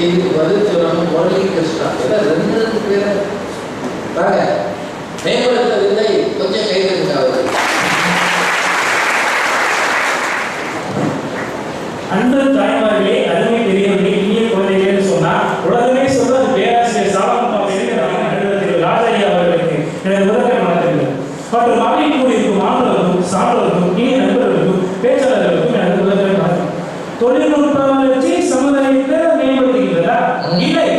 இதுக்கு பதில் சொல்லணும் முரளி கிருஷ்ணா ரெண்டு பேர் பாருங்க மேம்படுத்தவில்லை கொஞ்சம் கைதுங்க அவர். அன்பு தாய்மார்களே அருமை பெரியவர்களே இனிய குழந்தைகளே சொன்னா உலகமே சொல்றது பேராசிரியர் அவர்களுக்கு எனது மற்றும் மகளிர் கூடியிருக்கும் மாணவர்களுக்கும் சான்றோருக்கும் இனிய நண்பர்களுக்கும் பேச்சாளர்களுக்கும் எனது முதற்கண் வணக்கம். தொழில்நுட்ப வளர்ச்சி மேம்படுத்துகின்றதா இல்லை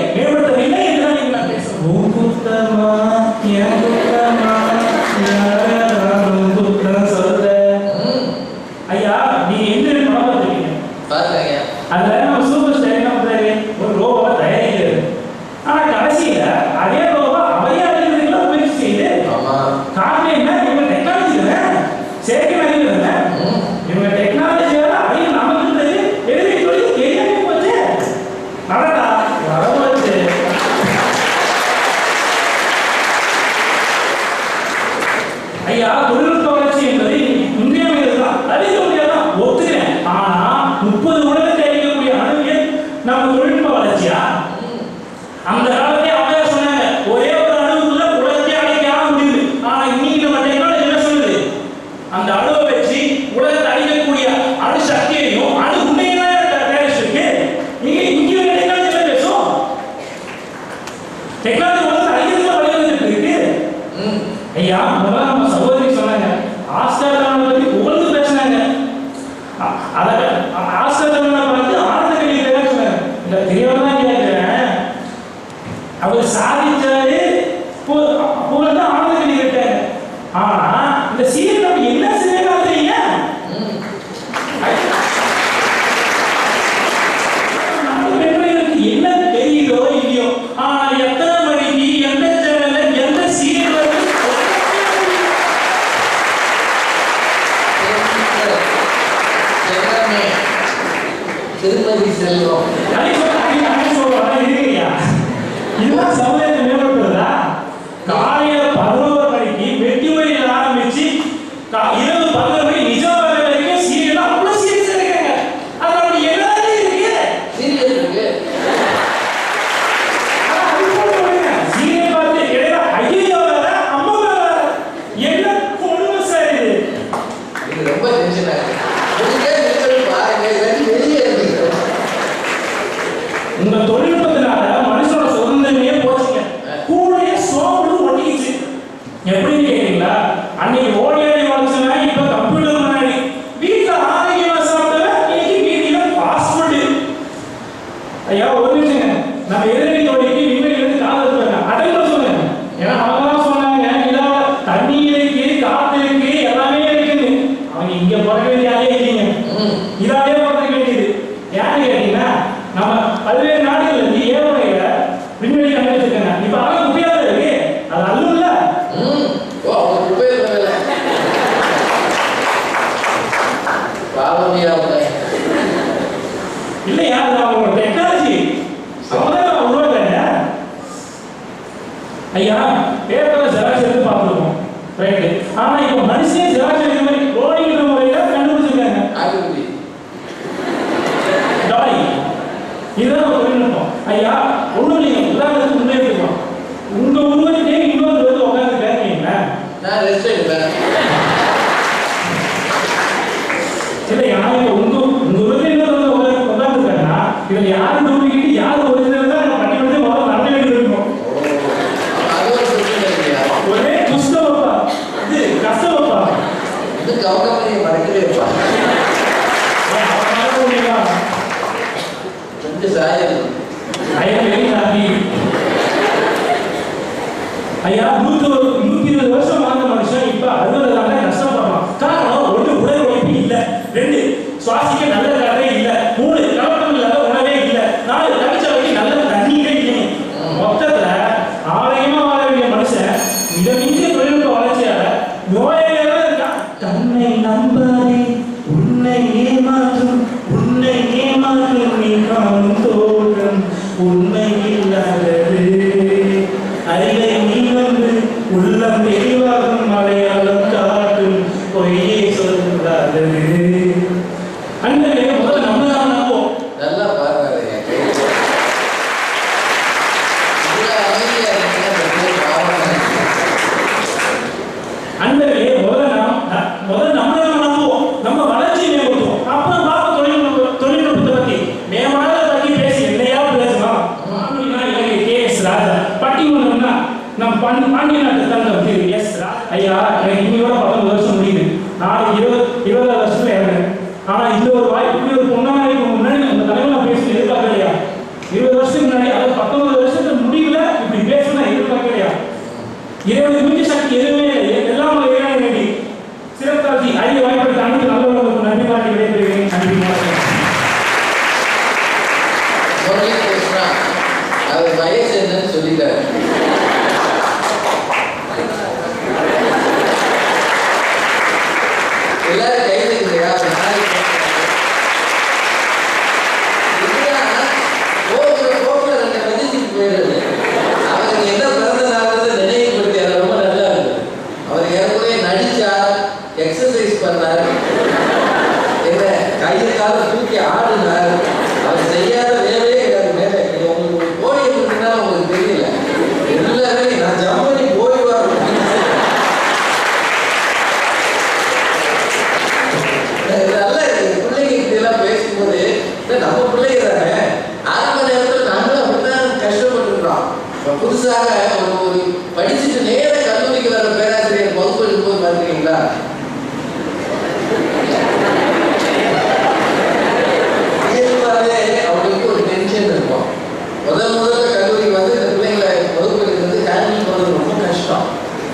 ஐயா தொழில்நுட்ப வளர்ச்சி என்பது இன்றியமையாததுதான் அறிய முடியாதான் ஒத்துக்கிறேன். ஆனா முப்பது உலகத்தை அழிக்கக்கூடிய அணுவியல் நம்ம தொழில்நுட்ப வளர்ச்சியா. அந்த காலத்தே அப்பவே சொன்னாங்க? ஒரே ஒரு அணுவுக்குள்ள உலகத்தை அழிக்க முடியுது. ஆனா இன்னைக்கு நம்ம டெக்னாலஜி என்ன சொல்லுது? அந்த அணுவை வச்சு உலகத்தை அழிக்கக்கூடிய அணு சக்தியையும் அணு உண்மையும் தயாரிச்சிருக்கு நீங்க இங்க டெக்னாலஜி பேசும் டெக்னாலஜி உலகத்தை அழிக்கிறதுல வழிவகுத்து இருக்கு. ஐயா முதல்ல நம்ம சகோதரி சொன்னாங்க ஆஸ்கர் அவார்டு பத்தி புகழ்ந்து பேசினாங்க அ- அத அ- ஆஸ்கர் அவார்டு பார்த்து ஆனந்த கல்வியில சொன்னாங்க இந்த தெரியாம தான் கேட்கிறேன் பு- புகழ்ந்து ஆனந்த ஆனா இந்த நம்ம என்ன செய்யலாம் பெண்களுக்கு என்ன தெரியுதோ இல்லையோ ஆனா எத்தனை மணிக்கு எந்த சேனல்ல எந்த சீரியல். திருமதி செல்வம் அடி சொல்ல, அடி, அடி சொல்ல, அடி இருக்குய்யா. இதுதான் சமுதாயத்தை இதாலே பார்த்துக்க வேண்டியது. ஏன்னு கேட்டீங்கன்னா நம்ம பல்வேறு நாடுகள்ல இருந்து ஏவுகணையில விண்வெளி கண்டுபிடிச்சிருக்காங்க இப்ப அதெல்லாம் குப்பையா தான் இருக்கு. அது அவங்க அவங்க இல்லையா அது அவங்களோட டெக்னாலஜி அவங்கதான் உருவாக்குறாங்க ஐயா பேப்பர்ல ஜெராக்ஸ் எடுத்து பார்த்துருக்கோம். ரைட்டு ஆனா இப்ப மனுஷனே Dai, è sempre. ஐயா நூத்தி நூத்தி இருபது வருஷம் வாழ்ந்த மனுஷன். இப்ப அறுபது நாளே கஷ்டப்படுறான் காரணம் ஒன்று உடல் உழைப்பு இல்லை. ரெண்டு சுவாசிக்க நல்ல பாண்டிய நாட்டு எஸ் ஐயா எல்லாரும் கை போகிற ரெண்டு போயிடுறது அவருக்கு என்ன பிறந்த நாள்ன்றதை நினைவுபடுத்தி அது ரொம்ப நல்லா இருக்கு அவர் ஏற்கனவே நடிச்சார் எக்ஸசைஸ் பண்ணார் என்ன கையை கால தூக்கி ஆடினார்.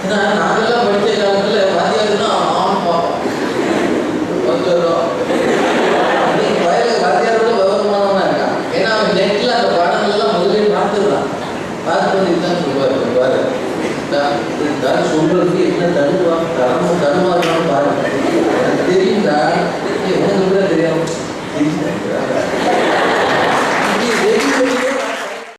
ஏன்னா நாங்கெல்லாம் படித்த காலத்தில் வாத்தியாருன்னா ஆன் பார்ப்போம் வந்துடுறோம் இன்னைக்கு வயலில் வாத்தியாரோட விவரமானவனா இருக்கான் ஏன்னா அவன் நெட்டில் அந்த பாடங்கள்லாம் முதலே பார்த்துடுறான் பார்த்து வந்து இதுதான் சொல்லுவார் பாரு தான் சொல்றதுக்கு என்ன தடுப்பாங்க